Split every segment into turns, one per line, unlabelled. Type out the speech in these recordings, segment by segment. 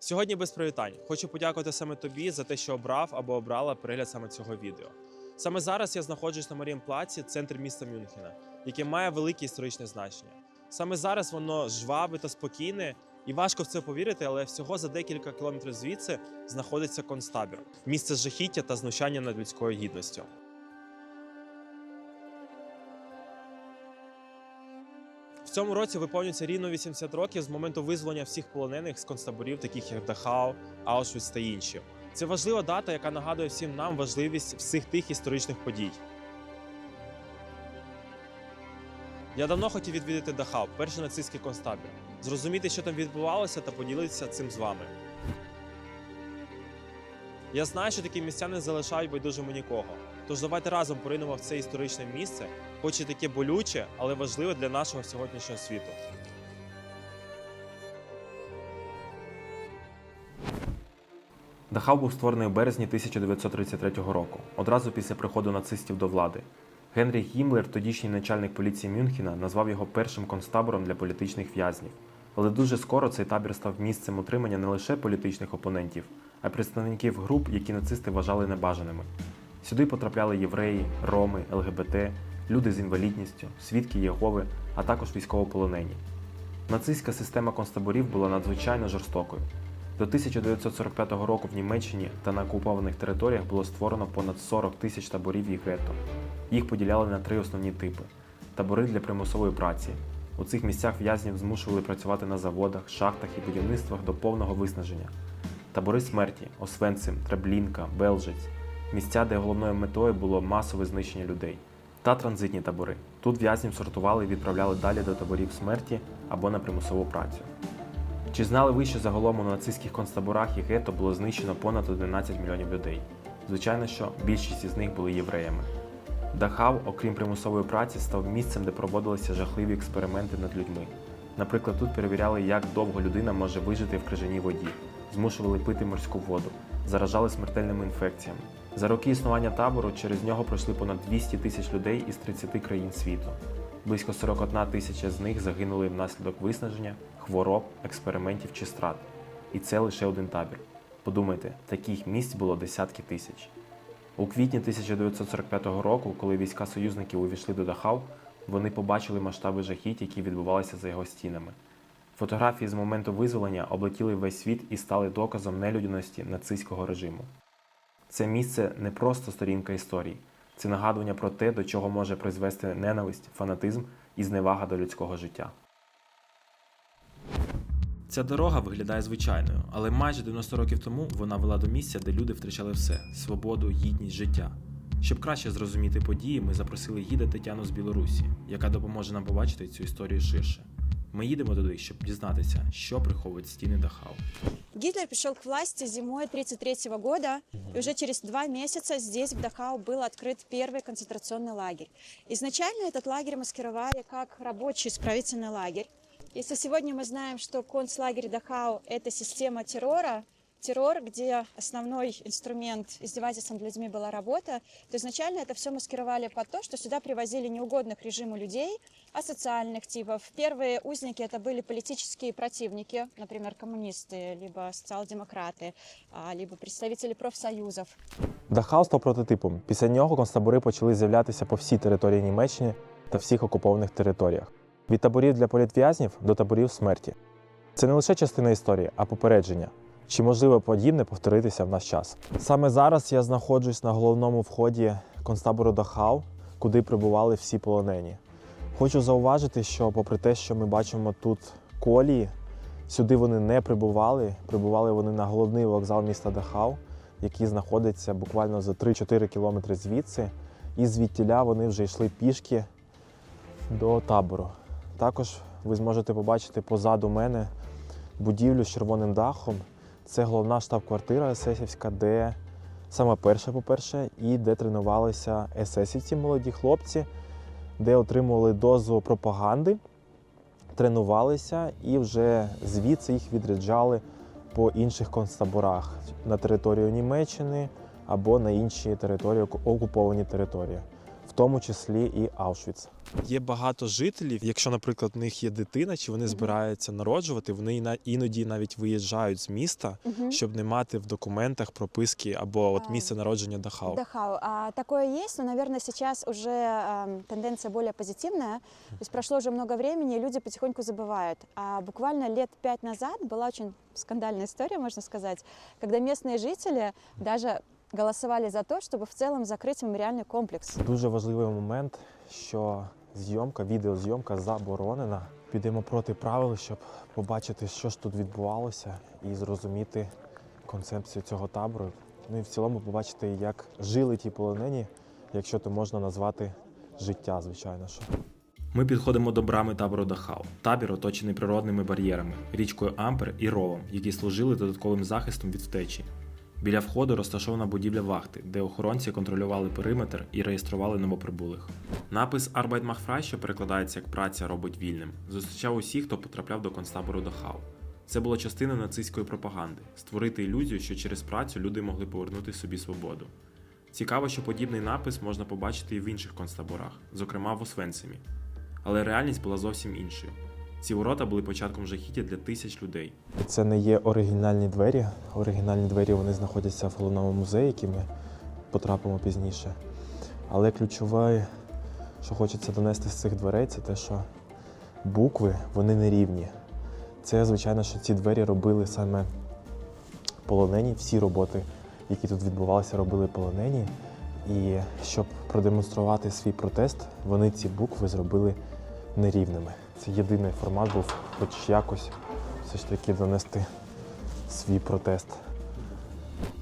Сьогодні без привітань. Хочу подякувати саме тобі за те, що обрав або обрала перегляд саме цього відео. Саме зараз я знаходжусь на Марієнплаці, центр міста Мюнхена, яке має велике історичне значення. Саме зараз воно жваве та спокійне, і важко в це повірити, але всього за декілька кілометрів звідси знаходиться концтабір, місце жахіття та знущання над людською гідністю. Цьому році виповнюється рівно 80 років з моменту визволення всіх полонених з концтаборів, таких як Дахау, Аушвіц та інші. Це важлива дата, яка нагадує всім нам важливість всіх тих історичних подій. Я давно хотів відвідати Дахау, перший нацистський концтабір, зрозуміти, що там відбувалося, та поділитися цим з вами. Я знаю, що такі місця не залишають байдужими нікого. Тож давайте разом поринемо в це історичне місце, хоч і таке болюче, але важливе для нашого сьогоднішнього світу.
Дахау був створений у березні 1933 року, одразу після приходу нацистів до влади. Генріх Гіммлер, тодішній начальник поліції Мюнхена, назвав його першим концтабором для політичних в'язнів. Але дуже скоро цей табір став місцем утримання не лише політичних опонентів, а й представників груп, які нацисти вважали небажаними. Сюди потрапляли євреї, роми, ЛГБТ, люди з інвалідністю, свідки Єгови, а також військовополонені. Нацистська система концтаборів була надзвичайно жорстокою. До 1945 року в Німеччині та на окупованих територіях було створено понад 40 тисяч таборів і гетто. Їх поділяли на три основні типи: табори для примусової праці. У цих місцях в'язнів змушували працювати на заводах, шахтах і будівництвах до повного виснаження. Табори смерті Освенцим, Треблінка, Белжець місця, де головною метою було масове знищення людей. Та транзитні табори. Тут в'язнів сортували і відправляли далі до таборів смерті або на примусову працю. Чи знали ви, що загалом у нацистських концтаборах і гетто було знищено понад 11 мільйонів людей? Звичайно, що більшість із них були євреями. Дахав, окрім примусової праці, став місцем, де проводилися жахливі експерименти над людьми. Наприклад, тут перевіряли, як довго людина може вижити в крижаній воді, змушували пити морську воду, заражали смертельними інфекціями. За роки існування табору через нього пройшли понад 200 тисяч людей із 30 країн світу. Близько 41 тисяча з них загинули внаслідок виснаження, хвороб, експериментів чи страт. І це лише один табір. Подумайте, таких місць було десятки тисяч. У квітні 1945 року, коли війська союзників увійшли до Дахау, вони побачили масштаби жахіть, які відбувалися за його стінами. Фотографії з моменту визволення облетіли весь світ і стали доказом нелюдяності нацистського режиму. Це місце не просто сторінка історії, це нагадування про те, до чого може призвести ненависть, фанатизм і зневага до людського життя.
Ця дорога виглядає звичайною, але майже 90 років тому вона вела до місця, де люди втрачали все свободу, гідність, життя. Щоб краще зрозуміти події, ми запросили гіда Тетяну з Білорусі, яка допоможе нам побачити цю історію ширше. Ми їдемо туди, щоб дізнатися, що приховують стіни Дахау.
Гитлер пришел к власти зимой 1933 года, и уже через два месяца здесь, в Дахау, был открыт первый концентрационный лагерь. Изначально этот лагерь маскировали как рабочий исправительный лагерь. Если сегодня мы знаем, что концлагерь Дахау – это система террора, террор, где основной инструмент издевательства над людьми была работа, то изначально это все маскировали под то, что сюда привозили неугодных режиму людей, асоциальных типов. Первые узники это были политические противники, например, коммунисты, либо социал-демократы, а, либо представители профсоюзов.
Дахау став прототипом. Після нього концтабори почали з'являтися по всій території Німеччини та всіх окупованих територіях. Від таборів для політв'язнів до таборів смерті. Це не лише частина історії, а попередження. Чи можливо подібне повторитися в наш час? Саме зараз я знаходжусь на головному вході концтабору Дахау, куди прибували всі полонені. Хочу зауважити, що попри те, що ми бачимо тут колії, сюди вони не прибували. Прибували вони на головний вокзал міста Дахау, який знаходиться буквально за 3-4 кілометри звідси. І звідтіля вони вже йшли пішки до табору. Також ви зможете побачити позаду мене будівлю з червоним дахом. Це головна штаб-квартира есесівська, де саме перша, по-перше, і де тренувалися есесівці, молоді хлопці, де отримували дозу пропаганди, тренувалися і вже звідси їх відряджали по інших концтаборах на територію Німеччини або на інші території, оку- окуповані території
в тому числі і Аушвіц.
Є багато жителів. Якщо, наприклад, в них є дитина, чи вони збираються народжувати, вони іна- іноді навіть виїжджають з міста,
Мгм.
щоб не мати в документах прописки або от
А,
місце народження Дахау.
Дахау. А, такое есть, но, наверное, сейчас уже эм, тенденция более позитивная. То есть прошло уже много времени, и люди потихоньку забывают. А буквально лет пять назад была очень скандальная история, можно сказать, когда местные жители даже голосовали за то, чтобы в целом закрыть мемориальный комплекс.
Дуже важливий момент, що зйомка, відеозйомка заборонена. Підемо проти правил, щоб побачити, що ж тут відбувалося, і зрозуміти концепцію цього табору. Ну і в цілому побачити, як жили ті полонені, якщо то можна назвати життя, звичайно. що.
Ми підходимо до брами табору Дахау. Табір оточений природними бар'єрами, річкою Ампер і ровом, які служили додатковим захистом від втечі. Біля входу розташована будівля вахти, де охоронці контролювали периметр і реєстрували новоприбулих. Напис Arbeit macht frei», що перекладається як праця робить вільним, зустрічав усіх, хто потрапляв до концтабору Дахау. Це було частиною нацистської пропаганди створити ілюзію, що через працю люди могли повернути собі свободу. Цікаво, що подібний напис можна побачити і в інших концтаборах, зокрема в Освенцимі. Але реальність була зовсім іншою. Ці ворота були початком жахіття для тисяч людей.
Це не є оригінальні двері. Оригінальні двері вони знаходяться в головному музеї, які ми потрапимо пізніше. Але ключове, що хочеться донести з цих дверей, це те, що букви вони не рівні. Це, звичайно, що ці двері робили саме полонені. Всі роботи, які тут відбувалися, робили полонені. І щоб продемонструвати свій протест, вони ці букви зробили нерівними. Це єдиний формат був, хоч якось все ж таки донести свій протест.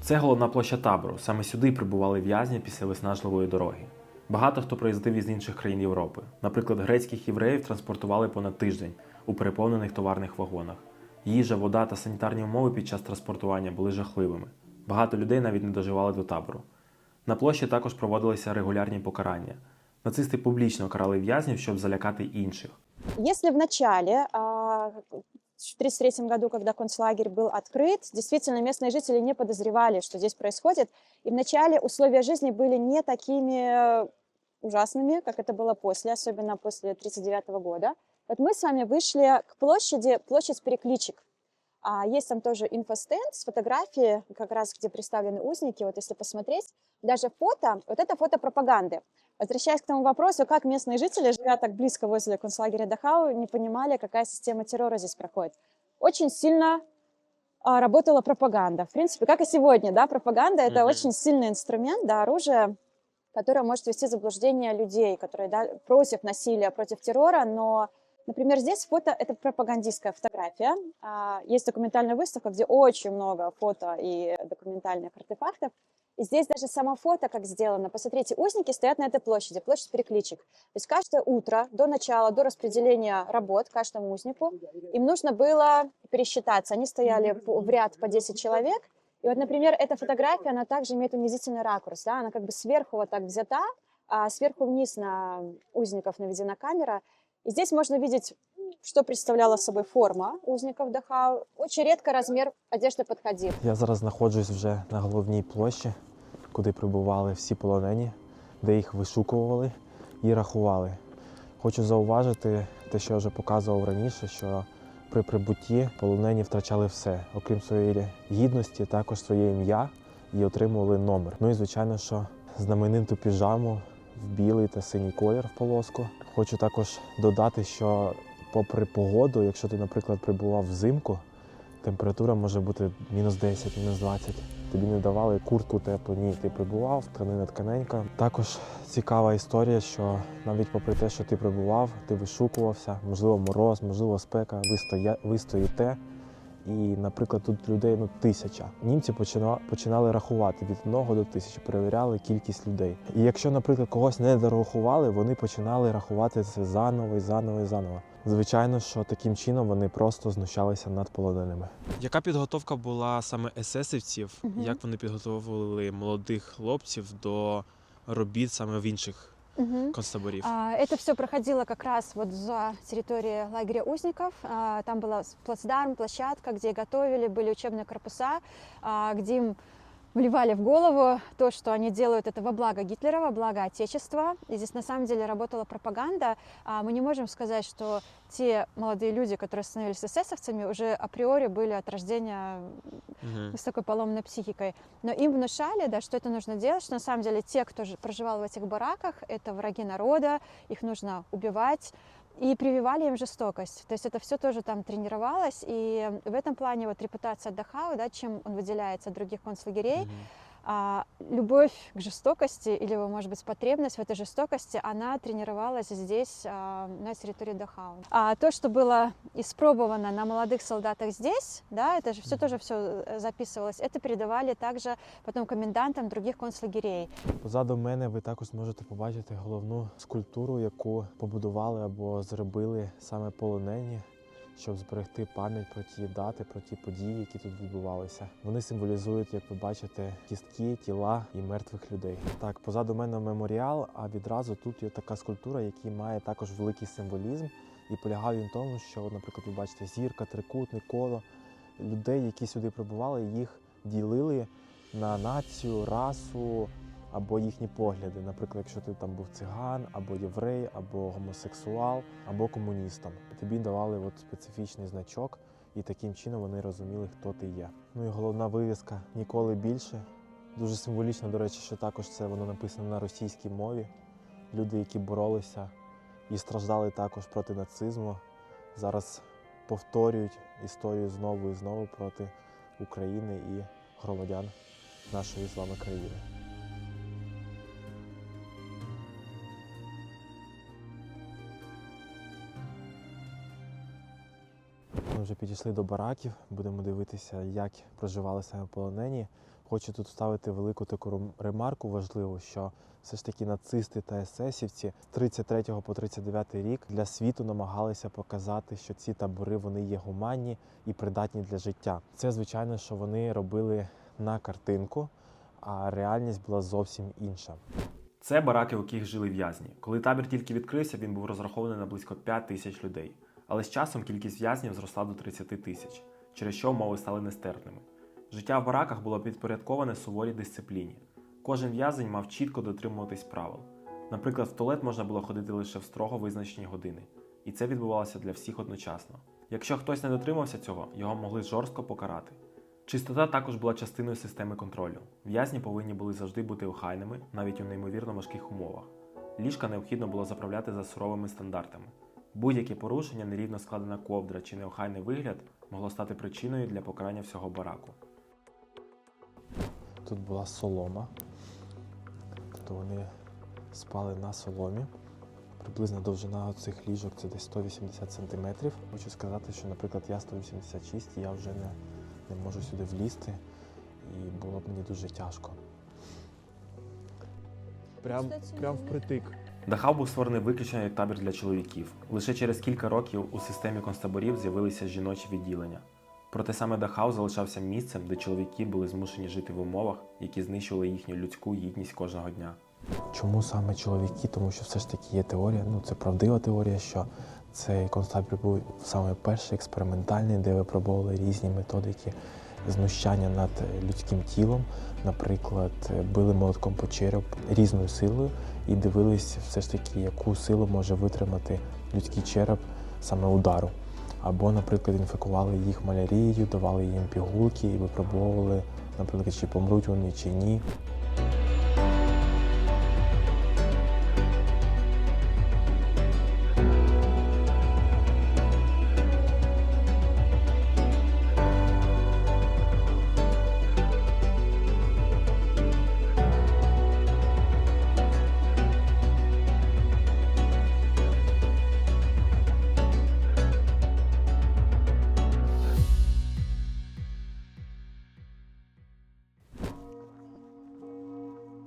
Це головна площа табору. Саме сюди прибували в'язні після виснажливої дороги. Багато хто приїздив із інших країн Європи. Наприклад, грецьких євреїв транспортували понад тиждень у переповнених товарних вагонах. Їжа, вода та санітарні умови під час транспортування були жахливими. Багато людей навіть не доживали до табору. На площі також проводилися регулярні покарання. Нацисти публічно карали в'язнів, щоб залякати інших.
Если в начале, а, в 1933 году, когда концлагерь был открыт, действительно местные жители не подозревали, что здесь происходит. И вначале условия жизни были не такими э, ужасными, как это было после, особенно после 1939 года. Вот мы с вами вышли к площади, площадь перекличек. А есть там тоже инфостенд с фотографией, как раз где представлены узники. Вот если посмотреть, даже фото, вот это фото пропаганды. Возвращаясь к тому вопросу, как местные жители, живя так близко возле концлагеря Дахау, не понимали, какая система террора здесь проходит. Очень сильно а, работала пропаганда. В принципе, как и сегодня, да, пропаганда это
Мгм.
очень сильный инструмент, да, оружие, которое может ввести в заблуждение людей, которые да, против насилия, против террора, но Например, здесь фото — это пропагандистская фотография. А, Есть документальная выставка, где очень много фото и документальных артефактов. И здесь даже само фото как сделано. Посмотрите, узники стоят на этой площади, площадь перекличек. То есть каждое утро до начала, до распределения работ каждому узнику, им нужно было пересчитаться. Они стояли в ряд по 10 человек. И вот, например, эта фотография, она также имеет унизительный ракурс. Да? Она как бы сверху вот так взята, а сверху вниз на узников наведена камера. И здесь можно видеть, что представляла собой форма узников Дахау. Очень редко размер одежды подходил.
Я зараз знаходжусь вже на головній площі, куди прибували всі полонені, де їх вишукували і рахували. Хочу зауважити те, що я вже показував раніше, що при прибутті полонені втрачали все, окрім своєї гідності, також своє ім'я і отримували номер. Ну і звичайно, що знамениту піжаму в білий та синій колір в полоску. Хочу також додати, що попри погоду, якщо ти, наприклад, прибував взимку, температура може бути мінус 10, мінус 20. Тобі не давали куртку теплу, ні, ти прибував, тканина тканенька. Також цікава історія, що навіть попри те, що ти прибував, ти вишукувався, можливо, мороз, можливо, спека, ви, стоя... ви стоїте. І, наприклад, тут людей ну, тисяча. Німці почина... починали рахувати від одного до тисячі, перевіряли кількість людей. І якщо, наприклад, когось не дорахували, вони починали рахувати це заново і заново і заново. Звичайно, що таким чином вони просто знущалися над полоненими.
Яка підготовка була саме есесівців?
Мгм.
Як вони підготовували молодих хлопців до робіт саме в інших концтаборів?
А, Это все проходило как раз вот за территорией лагеря узников. А, Там была с- плацдарм, площадка, где готовили, были учебные корпуса, а, где им вливали в голову то, что они делают это во благо Гитлера, во благо Отечества. И здесь на самом деле работала пропаганда. А Мы не можем сказать, что те молодые люди, которые становились эсэсовцами, уже априори были от рождения с такой поломанной психикой. Но им внушали, да, что это нужно делать, что на самом деле те, кто проживал в этих бараках, это враги народа, их нужно убивать. И прививали им жестокость. То есть это все тоже там тренировалось. И в этом плане вот репутация Дахау, да, чем он выделяется от других концлагерей, а, любовь к жестокости или, может быть, потребность в этой жестокости, она тренировалась здесь, а, на территории Дахау. А то, что было испробовано на молодых солдатах здесь, да, это же все тоже все записывалось, это передавали также потом комендантам других концлагерей.
Позаду мене ви також зможете побачити головну скульптуру, яку побудували або зробили саме полонені, щоб зберегти пам'ять про ті дати, про ті події, які тут відбувалися. Вони символізують, як ви бачите, кістки, тіла і мертвих людей. Так, позаду мене меморіал, а відразу тут є така скульптура, яка має також великий символізм. І полягає він в тому, що, наприклад, ви бачите зірка, трикутник, коло людей, які сюди прибували, їх ділили на націю, расу або їхні погляди. Наприклад, якщо ти там був циган, або єврей, або гомосексуал, або комуністом. Тобі давали от специфічний значок, і таким чином вони розуміли, хто ти є. Ну і головна вивіска ніколи більше. Дуже символічно, до речі, що також це воно написано на російській мові. Люди, які боролися і страждали також проти нацизму, зараз повторюють історію знову і знову проти України і громадян нашої з вами країни. Вже підійшли до бараків, будемо дивитися, як проживали саме полонені. Хочу тут вставити велику таку ремарку важливу, що все ж таки нацисти та есесівці з 33 по 39 рік для світу намагалися показати, що ці табори вони є гуманні і придатні для життя. Це звичайно, що вони робили на картинку, а реальність була зовсім інша.
Це бараки, у яких жили в'язні. Коли табір тільки відкрився, він був розрахований на близько 5 тисяч людей. Але з часом кількість в'язнів зросла до 30 тисяч, через що умови стали нестерпними. Життя в бараках було підпорядковане суворій дисципліні. Кожен в'язень мав чітко дотримуватись правил. Наприклад, в туалет можна було ходити лише в строго визначені години, і це відбувалося для всіх одночасно. Якщо хтось не дотримався цього, його могли жорстко покарати. Чистота також була частиною системи контролю. В'язні повинні були завжди бути охайними, навіть у неймовірно важких умовах. Ліжка необхідно було заправляти за суровими стандартами. Будь-яке порушення, нерівно складена ковдра чи неохайний вигляд могло стати причиною для покарання всього бараку.
Тут була солома, тобто вони спали на соломі. Приблизна довжина цих ліжок це десь 180 см. Хочу сказати, що, наприклад, я 186, я вже не, не можу сюди влізти, і було б мені дуже тяжко.
Прям, прям впритик.
Дахау був створений виключно як табір для чоловіків. Лише через кілька років у системі концтаборів з'явилися жіночі відділення. Проте саме Дахау залишався місцем, де чоловіки були змушені жити в умовах, які знищували їхню людську гідність кожного дня.
Чому саме чоловіки? Тому що все ж таки є теорія, ну це правдива теорія, що цей концтабір був саме перший експериментальний, де випробовували різні методики знущання над людським тілом. Наприклад, били молотком по череп різною силою і дивились все ж таки, яку силу може витримати людський череп саме удару. Або, наприклад, інфікували їх малярією, давали їм пігулки і випробовували, наприклад, чи помруть вони чи ні.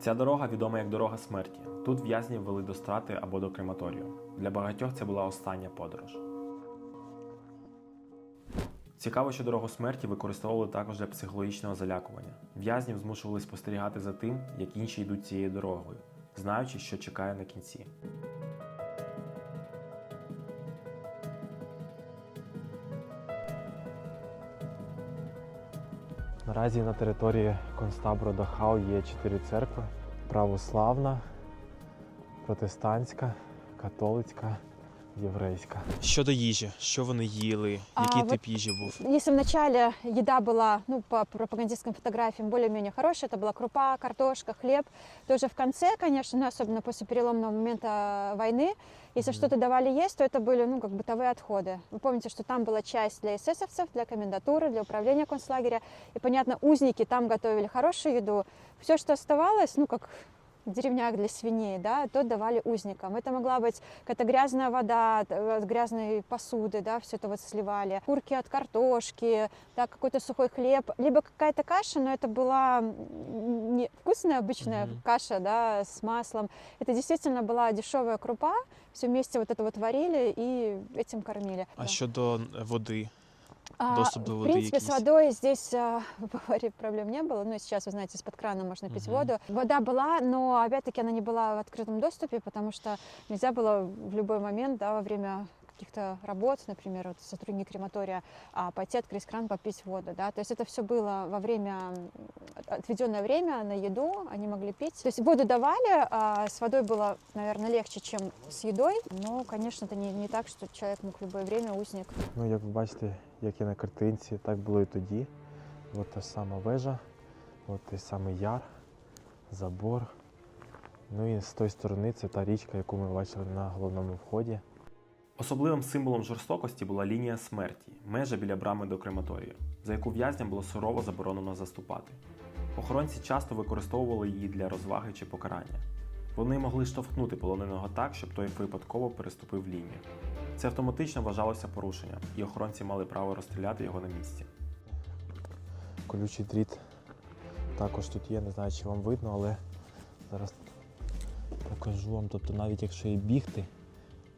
Ця дорога відома як дорога смерті. Тут в'язнів вели до страти або до крематорію. Для багатьох це була остання подорож. Цікаво, що дорогу смерті використовували також для психологічного залякування. В'язнів змушували спостерігати за тим, як інші йдуть цією дорогою, знаючи, що чекає на кінці.
Наразі на території Констабро Дахау є чотири церкви: православна, протестантська, католицька, єврейська.
Щодо їжі, що вони їли,
А,
який
вот-
тип їжі був?
Если вначале еда была, ну, по пропагандистским фотографиям, более-менее хорошая, это была крупа, картошка, хлеб, то уже в конце, конечно, ну, особенно после переломного момента войны, если
Мгм.
что-то давали есть, то это были, ну, как бытовые отходы. Вы помните, что там была часть для эсэсовцев, для комендатуры, для управления концлагеря, и, понятно, узники там готовили хорошую еду. Все, что оставалось, ну, как в деревнях для свиней, да, то давали узникам. Это могла быть какая-то грязная вода т- от грязной посуды, да, все это вот сливали. Курки от картошки, да, какой-то сухой хлеб, либо какая-то каша, но это была м, не вкусная обычная
Мгм.
каша, да, с маслом. Это действительно была дешевая крупа, все вместе вот это вот варили и этим кормили.
А
Да.
щодо е, води?
А,
доступ до
В
воды
принципе, с
якийсь?
водой здесь а, в Баварии проблем не было. Ну, и сейчас, вы знаете, из-под крана можно пить
Мгм.
воду. Вода была, но, опять-таки, она не была в открытом доступе, потому что нельзя было в любой момент, да, во время каких-то работ, например, вот сотрудник крематория, а, пойти открыть кран, попить воду, да, то есть это все было во время, отведенное время на еду, они могли пить. То есть воду давали, а с водой было, наверное, легче, чем с едой, но, конечно, это не, не так, что человек мог в любое время, узник,
Ну, як ви бачите, як і на картинці, так було і тоді. От та сама вежа, от той самий яр, забор. Ну і з тої сторони це та річка, яку ми бачили на головному вході.
Особливим символом жорстокості була лінія смерті, межа біля брами до крематорію, за яку в'язням було сурово заборонено заступати. Охоронці часто використовували її для розваги чи покарання. Вони могли штовхнути полоненого так, щоб той випадково переступив лінію. Це автоматично вважалося порушенням, і охоронці мали право розстріляти його на місці.
Колючий дріт також тут є, не знаю, чи вам видно, але зараз покажу вам. Тобто навіть якщо і бігти,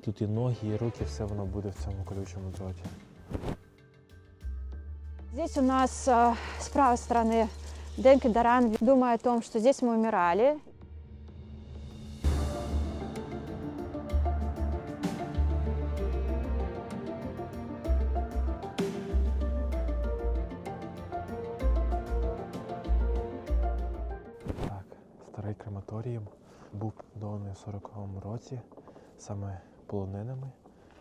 тут і ноги, і руки, все воно буде в цьому колючому дроті.
Здесь у нас э, с правой стороны Денки Даран, думая о том, что здесь мы умирали.
40-му році саме полоненими.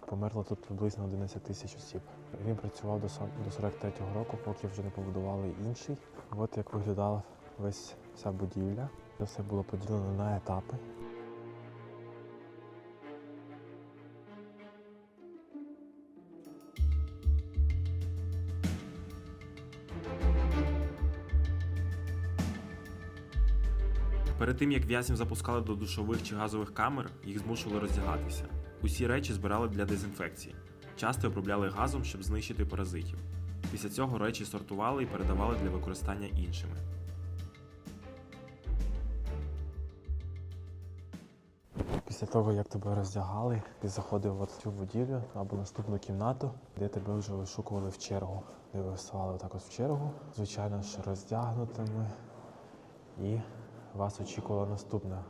Померло тут приблизно 11 тисяч осіб. Він працював до сам- 43-го року, поки вже не побудували інший. От як виглядала весь вся будівля. Це все було поділено на етапи.
Тим як в'язнів запускали до душових чи газових камер, їх змушували роздягатися. Усі речі збирали для дезінфекції. Часто обробляли газом, щоб знищити паразитів. Після цього речі сортували і передавали для використання іншими.
Після того, як тебе роздягали, ти заходив в цю будівлю або наступну кімнату, де тебе вже вишукували в чергу. Де ви вставали от в чергу, звичайно ж роздягнутими. І вас очікувала наступна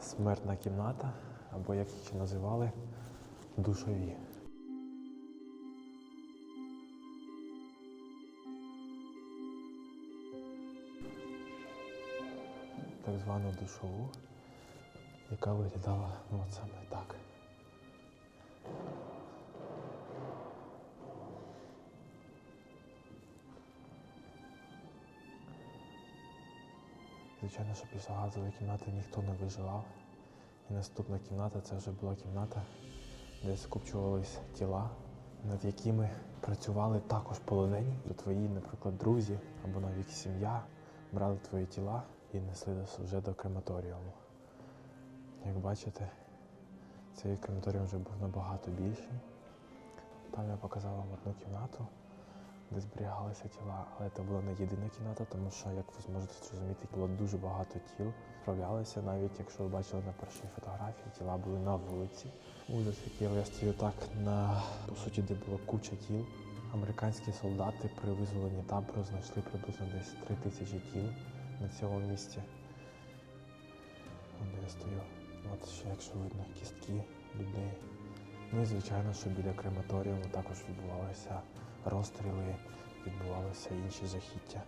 смертна кімната, або як ще називали, душові. Так звану душову яка виглядала ну, от саме так. Звичайно, що після газової кімнати ніхто не виживав. І наступна кімната це вже була кімната, де скупчувались тіла, над якими працювали також полонені. Твої, наприклад, друзі або навіть сім'я брали твої тіла і несли вже до крематоріуму. Як бачите, цей крематоріум вже був набагато більший. Там я показав вам одну кімнату, де зберігалися тіла, але це була не єдина кімната, тому що, як ви зможете зрозуміти, було дуже багато тіл. Справлялися, навіть якщо ви бачили на першій фотографії, тіла були на вулиці. Ужас, який я стою так на по суті, де була куча тіл. Американські солдати при визволенні табору знайшли приблизно десь три тисячі тіл на цьому місці. Де я стою. От ще, якщо видно, кістки людей. Ну і звичайно, що біля крематоріуму також відбувалися розстріли, відбувалися інші жахіття.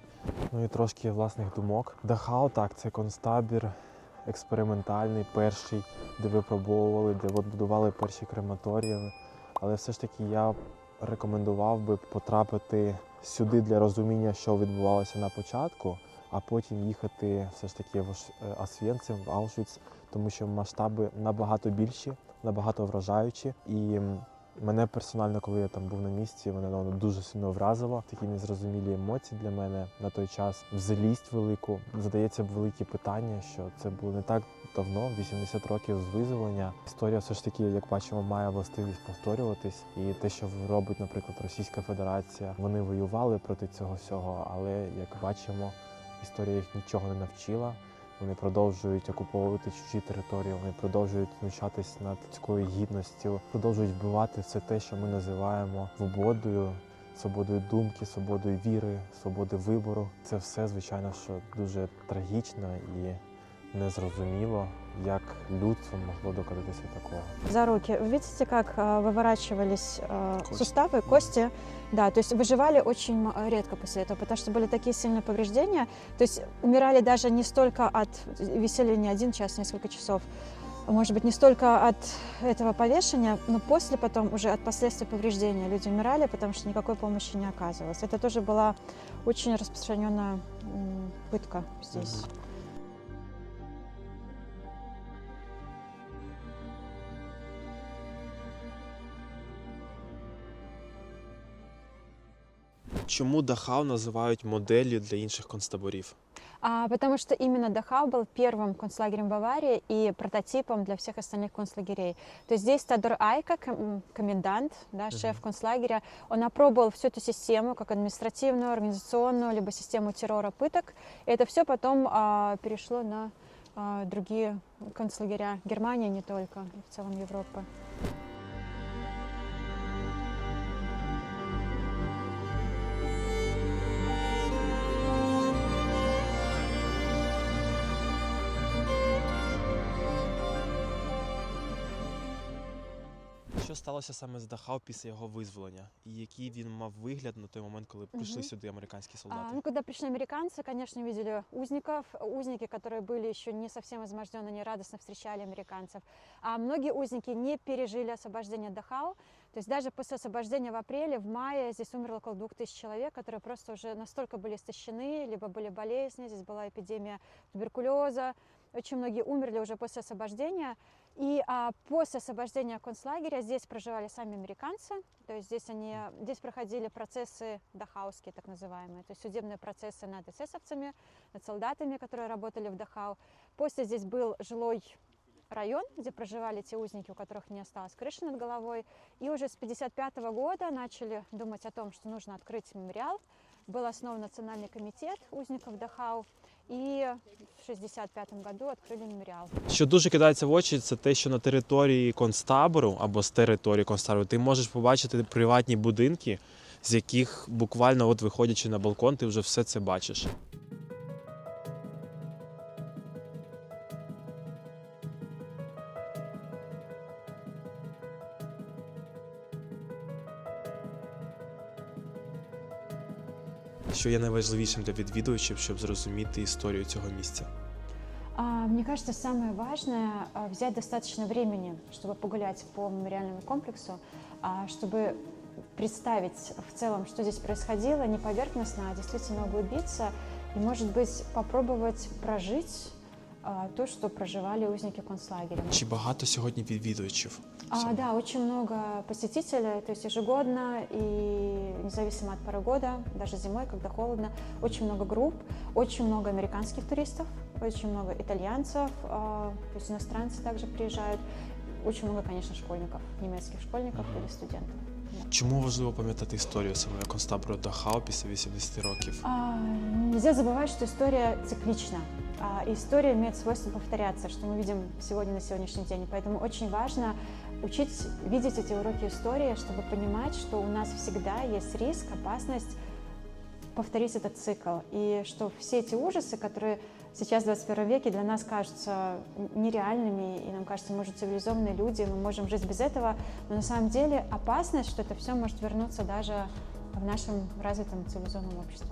Ну і трошки власних думок. Дахау, так, це концтабір експериментальний, перший, де випробовували, де будували перші крематорії. Але все ж таки я рекомендував би потрапити сюди для розуміння, що відбувалося на початку, а потім їхати все ж таки в е, Освєнцим, в Аушвіц, тому що масштаби набагато більші, набагато вражаючі. І мене персонально, коли я там був на місці, мене воно дуже сильно вразило. Такі незрозумілі емоції для мене на той час. Злість велику. Задається велике питання, що це було не так давно, 80 років з визволення. Історія все ж таки, як бачимо, має властивість повторюватись. І те, що робить, наприклад, Російська Федерація, вони воювали проти цього всього, але як бачимо, історія їх нічого не навчила. Вони продовжують окуповувати чужі території, вони продовжують знущатись над людською гідністю, продовжують вбивати все те, що ми називаємо свободою, свободою думки, свободою віри, свободою вибору. Це все, звичайно, що дуже трагічно і незрозуміло, як людство могло докотитися такого.
За руки. Вы видите, как э, выворачивались э,
Кости.
суставы, кости? Да, то есть выживали очень м- редко после этого, потому что были такие сильные повреждения. То есть умирали даже не столько от висели не один час, несколько часов, может быть, не столько от этого повешения, но после потом уже от последствий повреждения люди умирали, потому что никакой помощи не оказывалось. Это тоже была очень распространенная м, пытка здесь.
Чому Дахау називають моделлю для інших концтаборів?
А, потому что именно Дахау был первым концлагерем Баварии и прототипом для всех остальных концлагерей. То есть здесь Тодор Айка, ком- комендант, да, шеф концлагеря, он опробовал всю эту систему, как административную, организационную, либо систему террора, пыток. И это все потом а, перешло на а, другие концлагеря Германии, не только, и в целом Европы.
сталося саме з Дахау після його визволення? І який він мав вигляд на той момент, коли прийшли
Мгм.
сюди американські
А,
солдати?
ну, когда пришли американцы, конечно, видели узников, узники, которые были еще не совсем измождены, они радостно встречали американцев. А многие узники не пережили освобождение Дахау. То есть даже после освобождения в апреле, в мае здесь умерло около двух тысяч человек, которые просто уже настолько были истощены, либо были болезни, здесь была эпидемия туберкулеза. Очень многие умерли уже после освобождения. И а, после освобождения концлагеря здесь проживали сами американцы, то есть здесь они, здесь проходили процессы дахауские, так называемые, то есть судебные процессы над эсэсовцами, над солдатами, которые работали в Дахау. После здесь был жилой район, где проживали те узники, у которых не осталось крыши над головой. И уже с 1955 года начали думать о том, что нужно открыть мемориал. Был основан Национальный комитет узников Дахау. И в 65-му году відкрили меморіал.
Що дуже кидається в очі, це те, що на території концтабору або з території концтабору ти можеш побачити приватні будинки, з яких буквально, от виходячи на балкон, ти вже все це бачиш. Що є найважливішим для відвідувачів, щоб зрозуміти історію цього місця?
А, Мне кажется, самое важное а, взять достаточно времени, чтобы погулять по мемориальному комплексу, а, чтобы представить в целом, что здесь происходило, не поверхностно, а действительно углубиться и, может быть, попробовать прожить а, то, что проживали узники концлагеря.
Чи багато сьогодні відвідувачів?
А, да, очень много посетителей, то есть ежегодно и независимо от пары года, даже зимой, когда холодно, очень много групп, очень много американских туристов, очень много итальянцев, а, то есть иностранцы также приезжают, очень много, конечно, школьников, немецких школьников
Мгм.
или студентов.
Чому важливо пам'ятати історію саме концтабору Дахау після 80 років?
А, нельзя забывать, что история циклична. А, и история имеет свойство повторяться, что мы видим сегодня на сегодняшний день. И Поэтому очень важно учить видеть эти уроки истории, чтобы понимать, что у нас всегда есть риск, опасность повторить этот цикл. И что все эти ужасы, которые сейчас в 21 веке для нас кажутся нереальными, и нам кажется, мы же цивилизованные люди, мы можем жить без этого, но на самом деле опасность, что это все может вернуться даже в нашем развитом цивилизованном обществе.